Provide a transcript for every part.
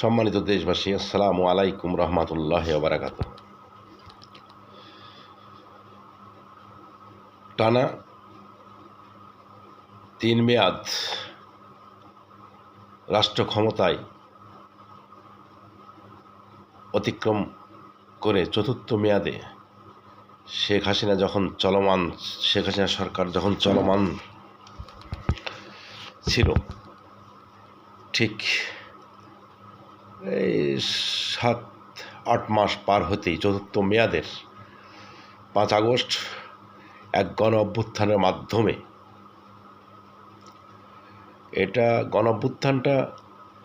সম্মানিত দেশবাসী, আসসালামু আলাইকুম রহমতুল্লাহ বারাকাত টানা তিন মেয়াদ রাষ্ট্র ক্ষমতায় অতিক্রম করে চতুর্থ মেয়াদে শেখ হাসিনা যখন চলমান, শেখ হাসিনা সরকার যখন চলমান ছিল, ঠিক এই সাত, আট মাস পার হতেই চতুর্থ মেয়াদের পাঁচ আগস্ট এক গণ অভ্যুত্থানের মাধ্যমে এটা গণ অভ্যুত্থানটা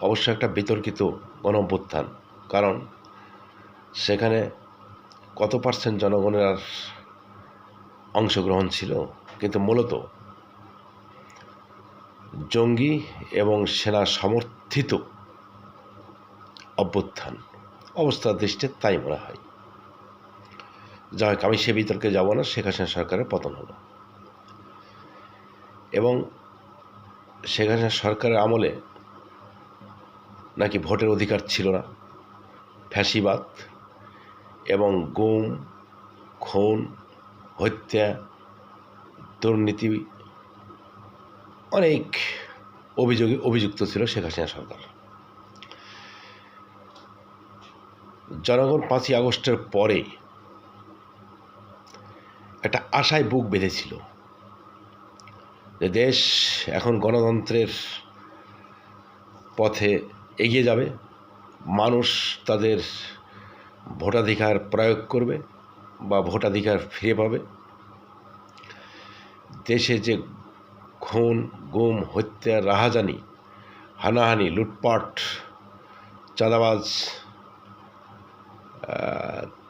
অবশ্য একটা বিতর্কিত গণ অভ্যুত্থান। কারণ সেখানে কত পার্সেন্ট জনগণের আর অংশগ্রহণ ছিল? কিন্তু মূলত জঙ্গি এবং সেনা সমর্থিত অভ্যুত্থান। অবস্থা দৃষ্টিতে তাই মনে হয়। যাই হোক, আমি সে বিতর্কে যাব না, শেখ হাসিনা সরকারের পতন হলো। এবং শেখ হাসিনা সরকারের আমলে নাকি ভোটের অধিকার ছিল না। ফ্যাসিবাদ এবং গুম, খুন, হত্যা, দুর্নীতি অনেক অভিযোগে অভিযুক্ত ছিল শেখ হাসিনা সরকার। জনগণ পাঁচই আগস্টের পরে একটা আশায় বুক বেঁধেছিল যে দেশ এখন গণতন্ত্রের পথে এগিয়ে যাবে, মানুষ তাদের ভোটাধিকার প্রয়োগ করবে বা ভোটাধিকার ফিরে পাবে। দেশে যে খুন, গুম, হত্যা, রাহাজানি, হানাহানি, লুটপাট, চাঁদাবাজ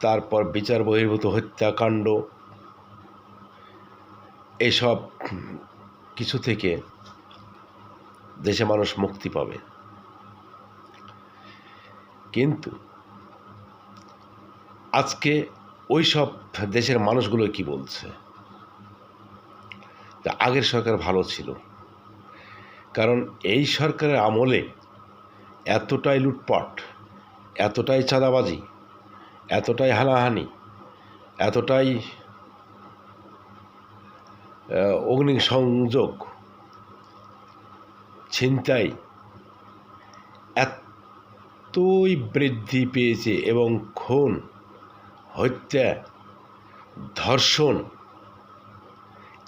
তারপর বিচার বহির্ভূত হত্যাকাণ্ড, এসব কিছু থেকে দেশে মানুষ মুক্তি পাবে। কিন্তু আজকে ওই সব দেশের মানুষগুলো কি বলছে? তা আগের সরকার ভালো ছিল। কারণ এই সরকারের আমলে এতটাই লুটপাট, এতটাই চাঁদাবাজি এতটাই হানাহানি, এতটাই অগ্নিসংযোগ, ছিনতাই এতই বৃদ্ধি পেয়েছে এবং খুন, হত্যা, ধর্ষণ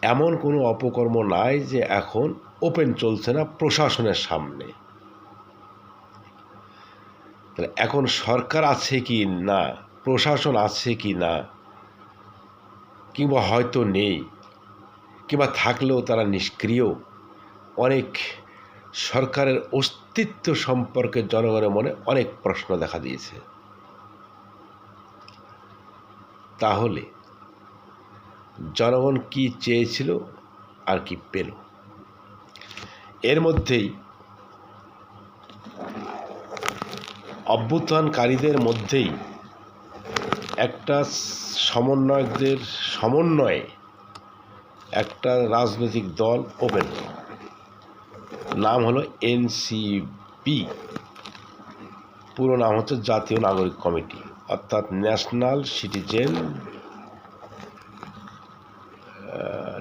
এমন কোনো অপকর্ম নাই যে এখন ওপেন চলছে না প্রশাসনের সামনে। এখন সরকার আছে কি না? প্রশাসন আছে কি না? কিংবা হয়তো নেই। কিংবা থাকলেও তারা নিষ্ক্রিয়। অনেক সরকারের অস্তিত্ব সম্পর্কে জনগণের মনে অনেক প্রশ্ন দেখা দিয়েছে। তাহলে জনগণ কি চেয়েছিল আর কি পেল? এর মধ্যেই অভ্যুত্থানকারীদের মধ্যেই একটা সমন্বয়কদের সমন্বয়ে একটা রাজনৈতিক দল ওপেন। নাম হলো এনসিপি পুরো নাম হচ্ছে জাতীয় নাগরিক কমিটি, অর্থাৎ national citizen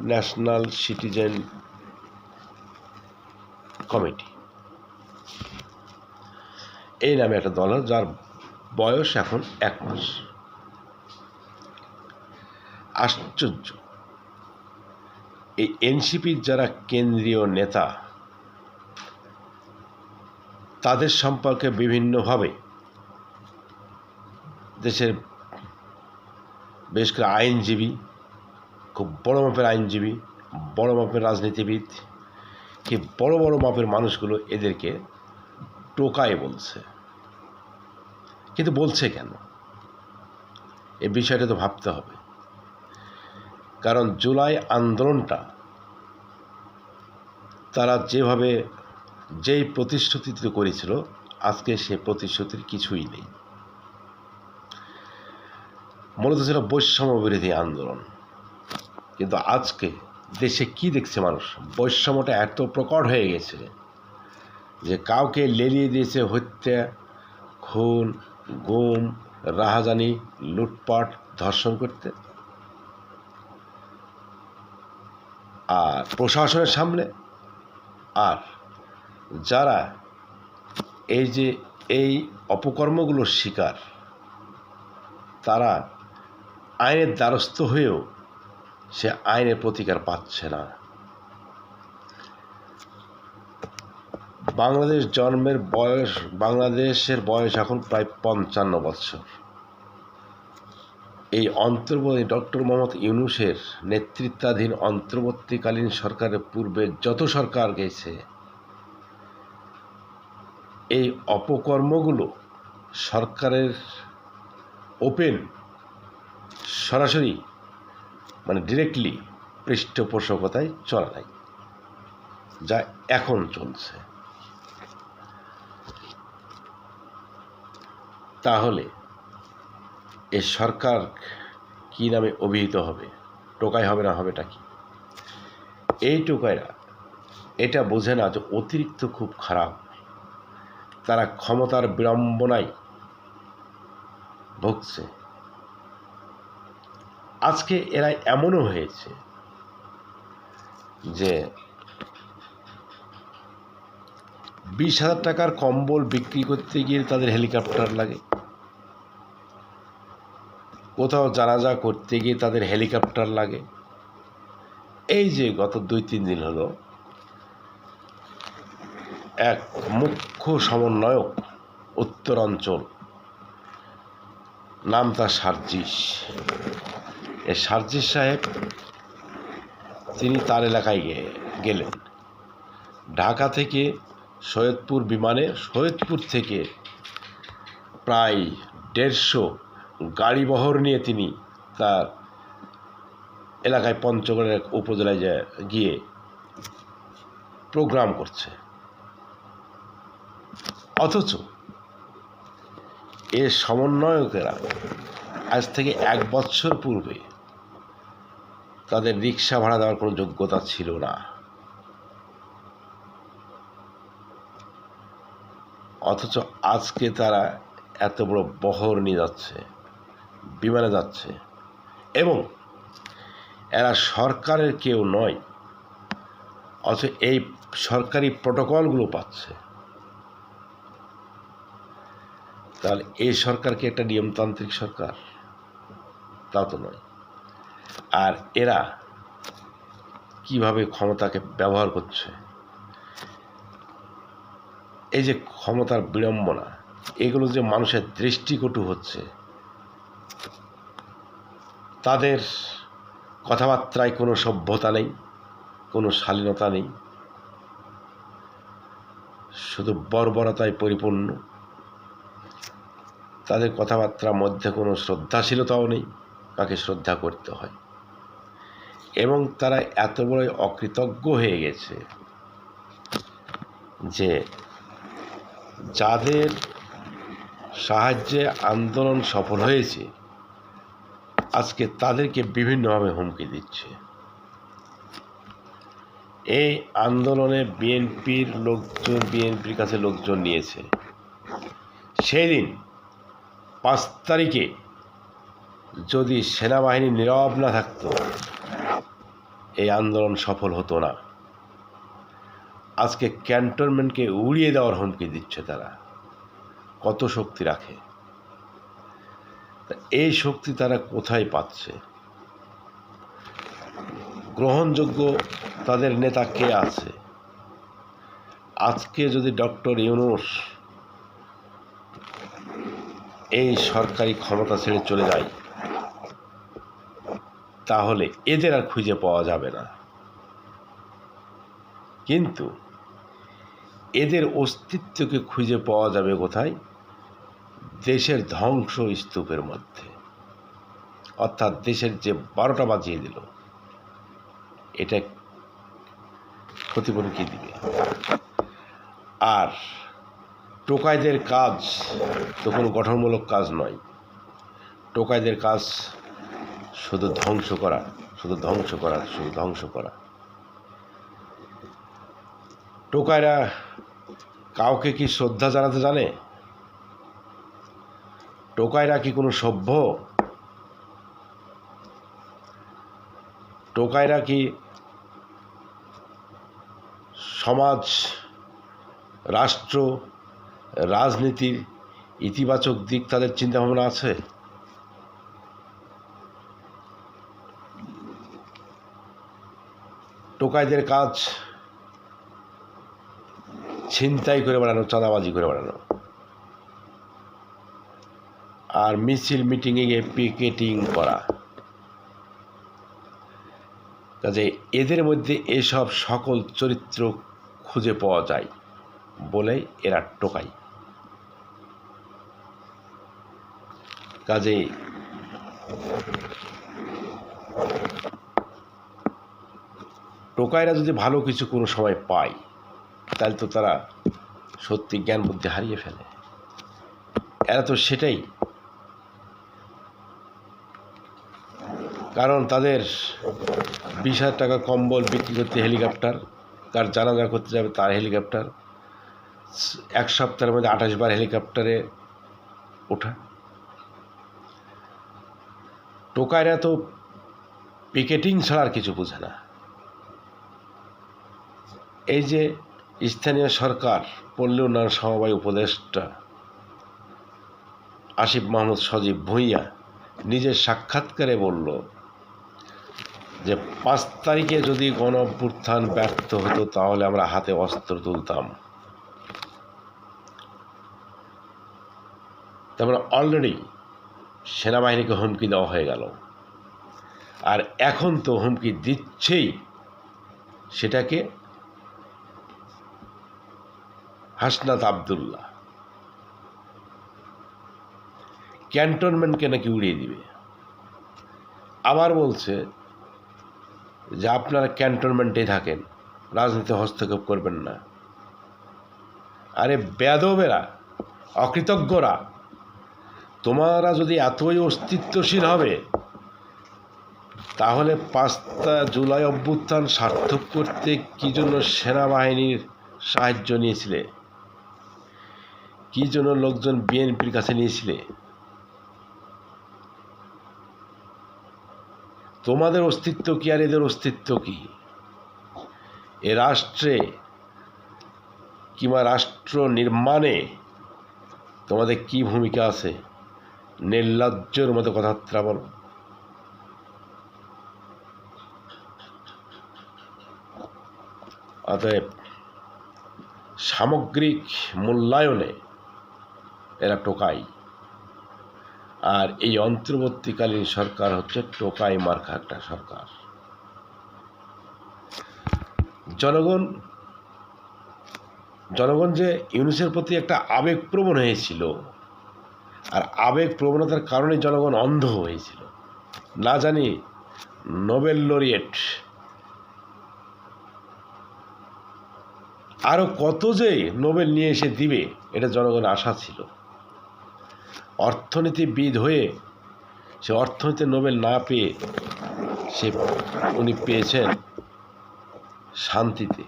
national citizen committee. এই নামে একটা দল যার বয়স এখন এক মাস। আশ্চর্য। এই এনসিপির যারা কেন্দ্রীয় নেতা, তাদের সম্পর্কে বিভিন্নভাবে দেশের বেশ করে আইনজীবী, খুব বড় মাপের আইনজীবী, বড় মাপের রাজনীতিবিদ, কি বড় বড় মাপের মানুষগুলো এদেরকে টোকায় বলছে। কিন্তু বলছে কেন? এই বিষয়টা তো ভাবতে হবে। কারণ জুলাই আন্দোলনটা, তারা যেভাবে যেই প্রতিশ্রুতি করেছিল, আজকে সে প্রতিশ্রুতির কিছুই নেই। মূলত ছিল বৈষম্য বিরোধী আন্দোলন। কিন্তু আজকে দেশে কি দেখছে মানুষ? বৈষম্যটা এত প্রকট হয়ে গেছে যে কাউকে লেলিয়ে দিয়েছে হত্যা, খুন, গুম, রাহাজানি, লুটপাট, ধর্ষণ করতে। আর প্রশাসনের সামনে, আর যারা এই যে এই অপকর্মগুলোর শিকার, তারা আইনের দ্বারস্থ হয়েও সে আইনের প্রতিকার পাচ্ছে না। বাংলাদেশ জন্মের বয়স, বাংলাদেশের বয়স এখন প্রায় পঞ্চান্ন বৎসর এই অন্তর্বর্তী ডক্টর মোহাম্মদ ইউনুসের নেতৃত্বাধীন অন্তর্বর্তীকালীন সরকারের পূর্বে যত সরকার গেছে, এই অপকর্মগুলো সরকারের ওপেন, সরাসরি মানে ডিরেক্টলি পৃষ্ঠপোষকতায় চলা নাই, যা এখন চলছে। তাহলে এ সরকার কি নামে অভিহিত হবে? টোকাই হবে না হবেটা কি? এই টোকাইরা এটা বোঝে না যে অতিরিক্ত খুব খারাপ। তারা ক্ষমতার বিড়ম্বনায় ভুগছে। আজকে এরা এমনও হয়েছে যে বিশ হাজার টাকার কম্বল বিক্রি করতে গিয়ে তাদের হেলিকপ্টার লাগে। কোথাও জানাজা করতে গিয়ে তাদের হেলিকপ্টার লাগে। এই যে গত দুই তিন দিন হলো, এক মুখ্য সমন্বয়ক উত্তরাঞ্চল নাম তার সার্জিস। এ সার্জিস সাহেব, তিনি তার এলাকায় গেলেন। ঢাকা থেকে সৈয়দপুর বিমানে, সৈয়দপুর থেকে প্রায় দেড়শো গাড়ি বহর নিয়ে তিনি তার এলাকায় পঞ্চগড়ের এক উপজেলায় গিয়ে প্রোগ্রাম করছে। অথচ এর সমন্বয়কেরা আজ থেকে এক বছর পূর্বে তাদের রিক্সা ভাড়া দেওয়ার কোনো যোগ্যতা ছিল না। অথচ আজকে তারা এত বড় বহর নিয়ে যাচ্ছে। বিমানে যাচ্ছে। এবং এরা সরকারের কেউ নয়, অথচ এই সরকারি প্রোটোকলগুলো পাচ্ছে। তাহলে এই সরকারকে একটা নিয়মতান্ত্রিক সরকার? তা তো নয়। আর এরা কীভাবে ক্ষমতাকে ব্যবহার করছে? এই যে ক্ষমতার বিড়ম্বনা, এগুলো যে মানুষের দৃষ্টিকটু হচ্ছে তাদের কথাবার্তায় কোনো সভ্যতা নেই, কোনো শালীনতা নেই। শুধু বর্বরতায় পরিপূর্ণ। তাদের কথাবার্তার মধ্যে কোনো শ্রদ্ধাশীলতাও নেই, কাকে শ্রদ্ধা করতে হয়। এবং তারা এত বড় অকৃতজ্ঞ হয়ে গেছে যে যাদের সাহায্যে আন্দোলন সফল হয়েছে আজকে তাদেরকে বিভিন্নভাবে হুমকি দিচ্ছে। এই আন্দোলনে বিএনপির লোকজন, বিএনপির কাছে লোকজন নিয়েছে। সেই দিন পাঁচ তারিখে যদি সেনাবাহিনী নীরব না থাকত, এই আন্দোলন সফল হতো না। আজকে ক্যান্টনমেন্টকে উড়িয়ে দেওয়ার হুমকি দিচ্ছে তারা। কত শক্তি রাখে। এই শক্তি তারা কোথায় পাচ্ছে? গ্রহণযোগ্য তাদের নেতা কে আছে? আজকে যদি ডক্টর ইউনুস এই সরকারি ক্ষমতা ছেড়ে চলে যায়, তাহলে এদের আর খুঁজে পাওয়া যাবে না। কিন্তু এদের অস্তিত্বকে খুঁজে পাওয়া যাবে কোথায়? দেশের ধ্বংস স্তূপের মধ্যে। অর্থাৎ দেশের যে বারোটা বাজিয়ে দিল, এটা ক্ষতিপূরণ কি দিবে? আর টোকাইদের কাজ তো কোনো গঠনমূলক কাজ নয়। টোকাইদের কাজ শুধু ধ্বংস করা, শুধু ধ্বংস করা, শুধু ধ্বংস করা। টোকাইরা কাউকে কি শ্রদ্ধা জানাতে জানে? টোকাইরা কি কোনো সভ্য? টোকাইরা কি সমাজ, রাষ্ট্র, রাজনীতির ইতিবাচক দিক তাদের চিন্তাভাবনা আছে? টোকাইদের কাজ ছিনতাই করে বেড়ানো চাঁদাবাজি করে বেড়ানো আর মিছিল মিটিংয়ে গিয়ে পিকেটিং করা। কাজে এদের মধ্যে এসব সকল চরিত্র খুঁজে পাওয়া যায় বলে এরা টোকাই কাজে টোকাইরা যদি ভালো কিছু কোনো সময় পায়, তাহলে তো তারা সত্যি জ্ঞান বুদ্ধি হারিয়ে ফেলে। এরা তো সেটাই কারণ তাদের বিশ হাজার টাকা কম্বল বিক্রি করতে হেলিকপ্টার কার জানাজা করতে যাবে তার হেলিকপ্টার, এক সপ্তাহের মধ্যে আঠাশ বার হেলিকপ্টারে ওঠা। টোকাইরা তো পিকেটিং ছাড়া আর কিছু বোঝে না। এই যে স্থানীয় সরকার পল্লী উন্নয়ন সমবায় উপদেষ্টা আসিফ মাহমুদ সজীব ভূঁইয়া নিজের সাক্ষাৎকারে বলল যে পাঁচ তারিখে যদি গণ অভ্যুত্থান ব্যর্থ হতো, তাহলে আমরা হাতে অস্ত্র তুলতাম। তারপরে অলরেডি সেনাবাহিনীকে হুমকি দেওয়া হয়ে গেল। আর এখন তো হুমকি দিচ্ছেই সেটাকে হাসনাত আবদুল্লাহ। ক্যান্টনমেন্টকে নাকি উড়িয়ে দিবে। আবার বলছে যে আপনারা ক্যান্টনমেন্টে থাকেন রাজনীতি হস্তক্ষেপ করবেন না। আরে বেদবেরা অকৃতজ্ঞরা, তোমারা যদি এতই অস্তিত্বশীল হবে, তাহলে পাঁচটা জুলাই অভ্যুত্থান সার্থক করতে কী জন্য সেনাবাহিনীর সাহায্য নিয়েছিলে? কী জন্য লোকজন বিএনপির কাছে নিয়েছিলে? তোমাদের অস্তিত্ব কি আর এদের অস্তিত্ব কি? এ রাষ্ট্রে কিংবা রাষ্ট্র নির্মাণে তোমাদের কি ভূমিকা আছে? নির্লজ্জর মতো কথাবার্তা বলো। অতএব সামগ্রিক মূল্যায়নে এরা টোকাই। আর এই অন্তর্বর্তীকালীন সরকার হচ্ছে টোকাই মার্কা একটা সরকার। জনগণ জনগণ যে ইউনুসের প্রতি একটা আবেগপ্রবণ হয়েছিল, আর আবেগ প্রবণতার কারণে জনগণ অন্ধ হয়েছিল। না জানি নোবেল লরিয়েট আরও কত যে নোবেল নিয়ে এসে দিবে, এটা জনগণের আশা ছিল। অর্থনীতিবিদ হয়ে সে অর্থনীতি নোবেল না পেয়ে সে উনি পেয়েছেন শান্তিতে।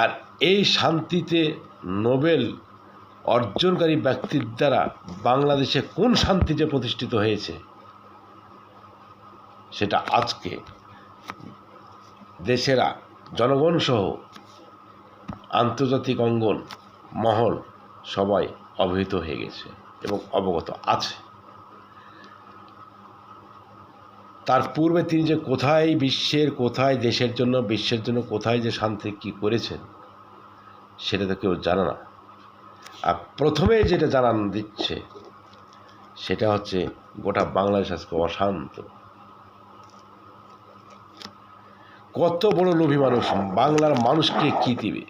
আর এই শান্তিতে নোবেল অর্জনকারী ব্যক্তির দ্বারা বাংলাদেশে কোন শান্তি যে প্রতিষ্ঠিত হয়েছে, সেটা আজকে দেশেরা জনগণ সহ আন্তর্জাতিক অঙ্গন মহল সবাই অবহিত হয়ে গেছে এবং অবগত আছে। তার পূর্বে তিনি যে কোথায় বিশ্বের, কোথায় দেশের জন্য, বিশ্বের জন্য কোথায় যে শান্তি কী করেছেন, সেটা তো কেউ জানে না। আর প্রথমে যেটা জানান দিচ্ছে, সেটা হচ্ছে গোটা বাংলাদেশ আজকে অশান্ত। কত বড় লোভী মানুষ, বাংলার মানুষকে কী দিবে?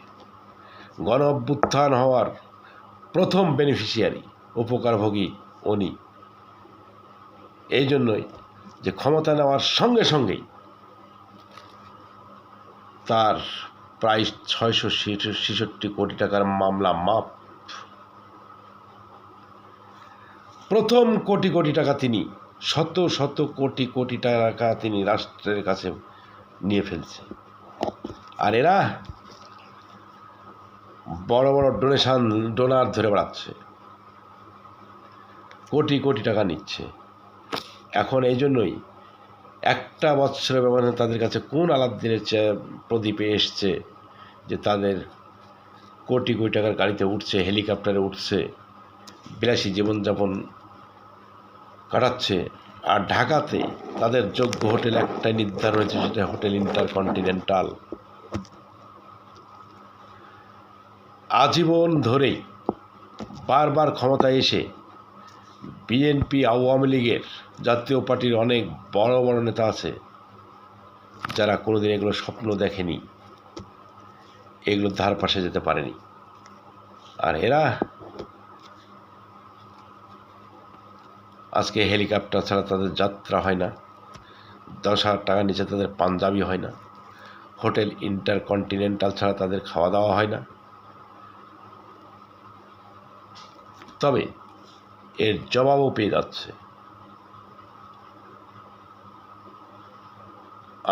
গণ অভ্যুত্থান হওয়ার প্রথম বেনিফিশিয়ারি উপকারভোগী উনি। এই জন্যই যে ক্ষমতা নেওয়ার সঙ্গে সঙ্গেই তার প্রায় ছয়শো ছেষট্টি কোটি টাকার মামলা মাপ প্রথম কোটি কোটি টাকা তিনি, শত শত কোটি কোটি টাকা তিনি রাষ্ট্রের কাছে নিয়ে ফেলছে। আর এরা বড় বড় ডোনেশন ডোনার ধরে বেড়াচ্ছে। কোটি কোটি টাকা নিচ্ছে। এখন এই জন্যই একটা বৎসরের ব্যবধানে তাদের কাছে কোন আলাদিনের প্রদীপে এসছে যে তাদের কোটি কোটি টাকার গাড়িতে উঠছে, হেলিকপ্টারে উঠছে, বিলাসী জীবনযাপন কাটাচ্ছে, আর ঢাকাতে তাদের যোগ্য হোটেল একটাই নির্ধারণ হয়েছে, সেটা হোটেল ইন্টারকন্টিনেন্টাল। আজীবন ধরেই বারবার ক্ষমতায় এসে বিএনপি আওয়ামী লীগের জাতীয় পার্টির অনেক বড় বড় নেতা আছে, যারা কোনোদিন এগুলো স্বপ্ন দেখেনি, এগুলো ধার পাশে যেতে পারেনি। আর এরা আজকে হেলিকপ্টার ছাড়া তাদের যাত্রা হয় না, দশ হাজার টাকার নিচে তাদের পাঞ্জাবি হয় না, হোটেল ইন্টারকন্টিনেন্টাল ছাড়া তাদের খাওয়া দাওয়া হয় না। তবে এর জবাবও পেয়ে যাচ্ছে।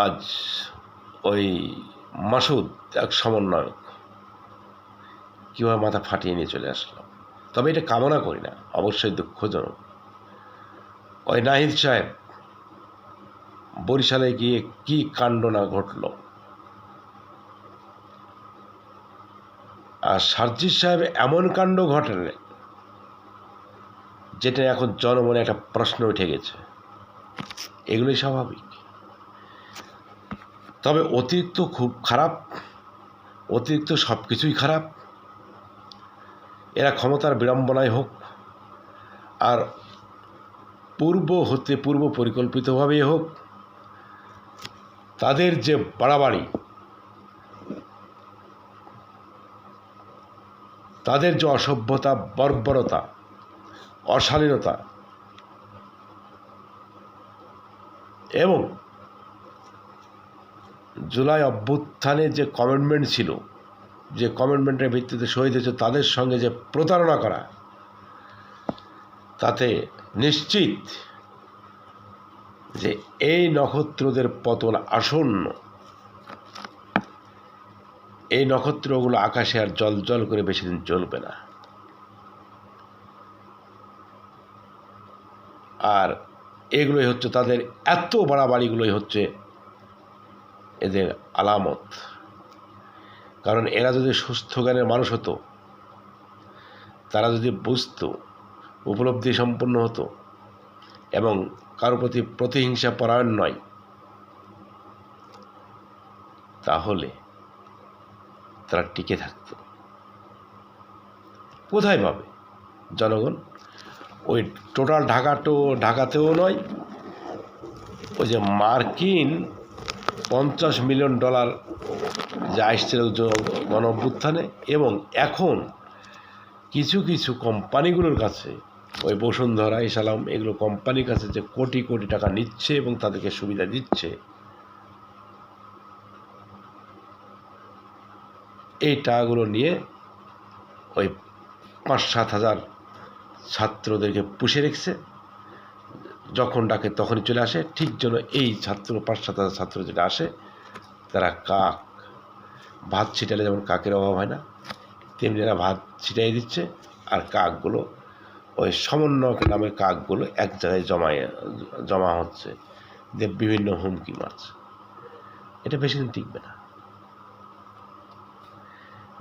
আজ ওই মাসুদ এক সমন্বয়ক। কীভাবে মাথা ফাটিয়ে নিয়ে চলে আসলাম? তবে এটা কামনা করি না, অবশ্যই দুঃখজনক। ওই নাহিদ সাহেব, বরিশালে গিয়ে কি কাণ্ড না ঘটল? আর সার্জিস সাহেব এমন কাণ্ড ঘটালেন যেটা এখন জনমনে একটা প্রশ্ন উঠে গেছে। এগুলোই স্বাভাবিক। তবে অতিরিক্ত খুব খারাপ, অতিরিক্ত সব কিছুই খারাপ। এরা ক্ষমতার বিড়ম্বনায় হোক, আর পূর্ব হতে পূর্ব পরিকল্পিতভাবেই হোক, তাদের যে বাড়াবাড়ি, তাদের যে অসভ্যতা, বর্বরতা অশালীনতা। এবং জুলাই অভ্যুত্থানে যে কমিটমেন্ট ছিল, যে কমিটমেন্টের ভিত্তিতে শহীদ হয়েছে তাদের সঙ্গে যে প্রতারণা করা, তাতে নিশ্চিত যে এই নক্ষত্রদের পতন আসন্ন। এই নক্ষত্রগুলো আকাশে আর জল জল করে বেশি দিন জ্বলবে না। আর এগুলোই হচ্ছে তাদের এত বাড়াবাড়িগুলোই হচ্ছে এদের আলামত। কারণ এরা যদি সুস্থ জ্ঞানের মানুষ হতো, তারা যদি বুঝতো, উপলব্ধি সম্পন্ন হতো এবং কারও প্রতি প্রতিহিংসা পরায়ণ নয়, তাহলে তারা টিকে থাকত। কোথায় পাবে জনগণ? ওই টোটাল ঢাকা তো ঢাকাতেও নয়, ওই যে মার্কিন পঞ্চাশ মিলিয়ন ডলার যা আসছিল গণ অভ্যুত্থানে এবং এখন কিছু কিছু কোম্পানিগুলোর কাছে, ওই বসুন্ধরা ইসালাম এগুলো কোম্পানির কাছে যে কোটি কোটি টাকা নিচ্ছে এবং তাদেরকে সুবিধা দিচ্ছে, এই টাকাগুলো নিয়ে ওই পাঁচ, সাত হাজার ছাত্রদেরকে পুষে রেখেছে। যখন ডাকে তখনই চলে আসে, ঠিক যেন এই ছাত্র, পাঁচ সাত হাজার ছাত্র যেটা আসে, তারা কাক। ভাত ছিটালে যেমন কাকের অভাব হয় না, তেমনি এরা ভাত ছিটাই দিচ্ছে, আর কাকগুলো ওই সমন্বয়ক নামে কাকগুলো এক জায়গায় জমায়, জমা হচ্ছে। যে বিভিন্ন হুমকি মারছে। এটা বেশি দিন টিকবে না।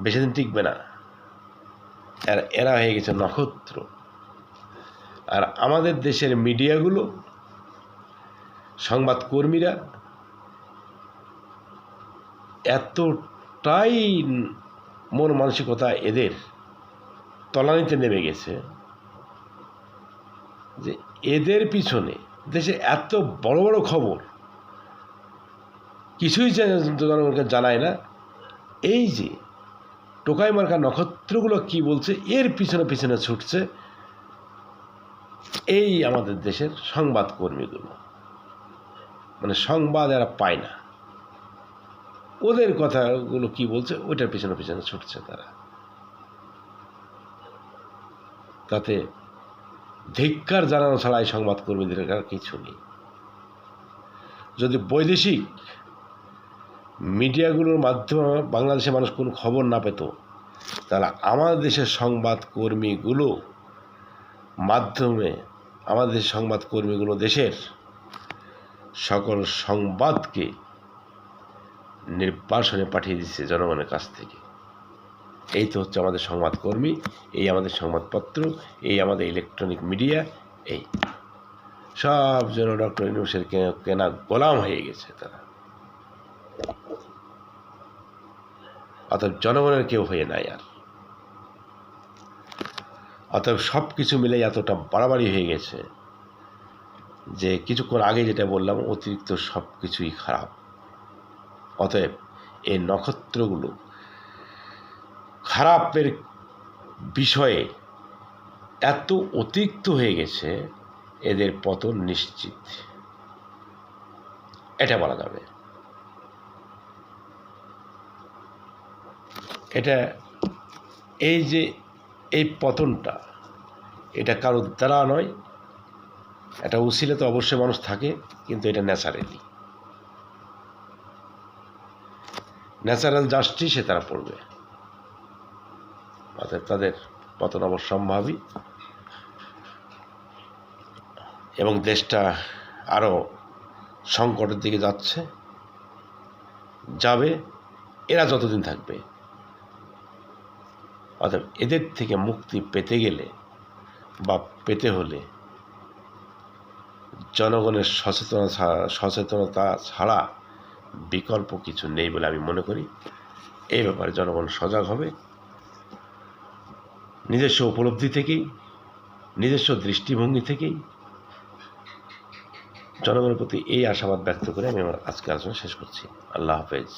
বেশি দিন টিকবে না। এরা হয়ে গেছে নক্ষত্র। আর আমাদের দেশের মিডিয়াগুলো, সংবাদকর্মীরা এতটাই মন মানসিকতা এদের তলানিতে নেমে গেছে যে এদের পিছনে দেশে এত বড় বড় খবর, কিছুই জনগণকে জানায় না। এই যে টোকাই মার্কা নক্ষত্রগুলো কি বলছে, এর পিছনে পিছনে ছুটছে এই আমাদের দেশের সংবাদকর্মীগুলো। মানে সংবাদ এরা পায় না। ওদের কথাগুলো কি বলছে, ওইটার পিছনে পিছনে ছুটছে তারা। তাতে ধিক্কার জানানো ছাড়া এই সংবাদকর্মীদের আর কিছু নেই। যদি বৈদেশিক মিডিয়াগুলোর মাধ্যমে বাংলাদেশের মানুষ কোনো খবর না পেত, তাহলে আমাদের দেশের সংবাদকর্মীগুলো মাধ্যমে আমাদের সংবাদকর্মীগুলো দেশের সকল সংবাদকে নির্বাসনে পাঠিয়ে দিচ্ছে জনগণের কাছ থেকে। এই তো হচ্ছে আমাদের সংবাদকর্মী, এই আমাদের সংবাদপত্র, এই আমাদের ইলেকট্রনিক মিডিয়া এই। সব যেন ডক্টর ইউনুসের কে- কেনা গোলাম হয়ে গেছে তারা। অতএব জনগণের কেউ হয়ে নাই আর। অতএব সব কিছু মিলে এতটা বাড়াবাড়ি হয়ে গেছে যে কিছুক্ষণ আগে যেটা বললাম, অতিরিক্ত সব কিছুই খারাপ। অতএব এই নক্ষত্রগুলো খারাপের বিষয়ে এত অতিরিক্ত হয়ে গেছে, এদের পতন নিশ্চিত। এটা বলা যাবে। এটা এই যে এই পতনটা, এটা কারোর দ্বারা নয়। এটা উসিলে তো অবশ্যই মানুষ থাকে, কিন্তু এটা ন্যাচারালি। ন্যাচারাল জাস্টিসে তারা পড়বে। অর্থাৎ তাদের পতন অবশ্যম্ভাবী। এবং দেশটা আরও সংকটের দিকে যাচ্ছে, যাবে, এরা যতদিন থাকবে। অর্থাৎ এদের থেকে মুক্তি পেতে গেলে বা পেতে হলে জনগণের সচেতনতা সচেতনতা ছাড়া বিকল্প কিছু নেই বলে আমি মনে করি। এই ব্যাপারে জনগণ সজাগ হবে। নিজস্ব উপলব্ধি থেকেই, নিজস্ব দৃষ্টিভঙ্গি থেকেই জনগণের প্রতি এই আশাবাদ ব্যক্ত করে আমি আমার আজকে আলোচনা শেষ করছি। আল্লাহ হাফেজ।